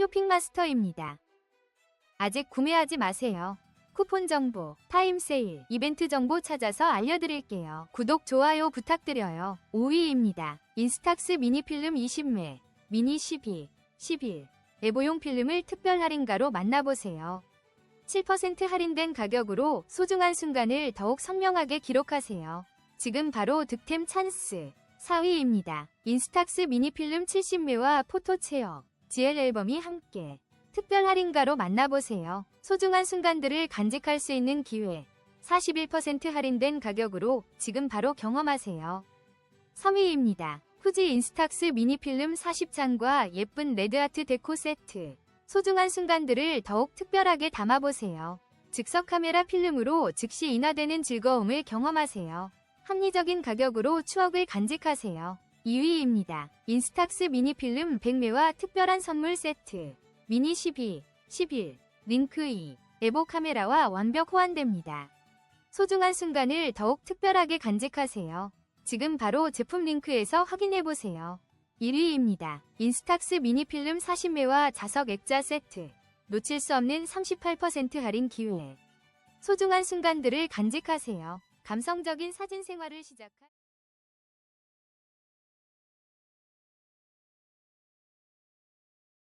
쇼핑마스터입니다. 아직 구매하지 마세요. 쿠폰 정보, 타임 세일, 이벤트 정보 찾아서 알려드릴게요. 구독, 좋아요 부탁드려요. 5위입니다. 인스탁스 미니 필름 20매, 미니 12, 11. 애보용 필름을 특별 할인가로 만나보세요. 7% 할인된 가격으로 소중한 순간을 더욱 선명하게 기록하세요. 지금 바로 득템 찬스. 4위입니다. 인스탁스 미니 필름 70매와 포토 체어, GL 앨범이 함께 특별 할인가로 만나보세요. 소중한 순간들을 간직할 수 있는 기회. 41% 할인된 가격으로 지금 바로 경험하세요. 3위입니다. 후지 인스탁스 미니 필름 40장과 예쁜 레드아트 데코 세트. 소중한 순간들을 더욱 특별하게 담아보세요. 즉석 카메라 필름으로 즉시 인화되는 즐거움을 경험하세요. 합리적인 가격으로 추억을 간직하세요. 2위입니다. 인스탁스 미니 필름 100매와 특별한 선물 세트. 미니 12, 11, 링크 2, 에보 카메라와 완벽 호환됩니다. 소중한 순간을 더욱 특별하게 간직하세요. 지금 바로 제품 링크에서 확인해보세요. 1위입니다. 인스탁스 미니 필름 40매와 자석 액자 세트. 놓칠 수 없는 38% 할인 기회. 소중한 순간들을 간직하세요. 감성적인 사진 생활을 시작한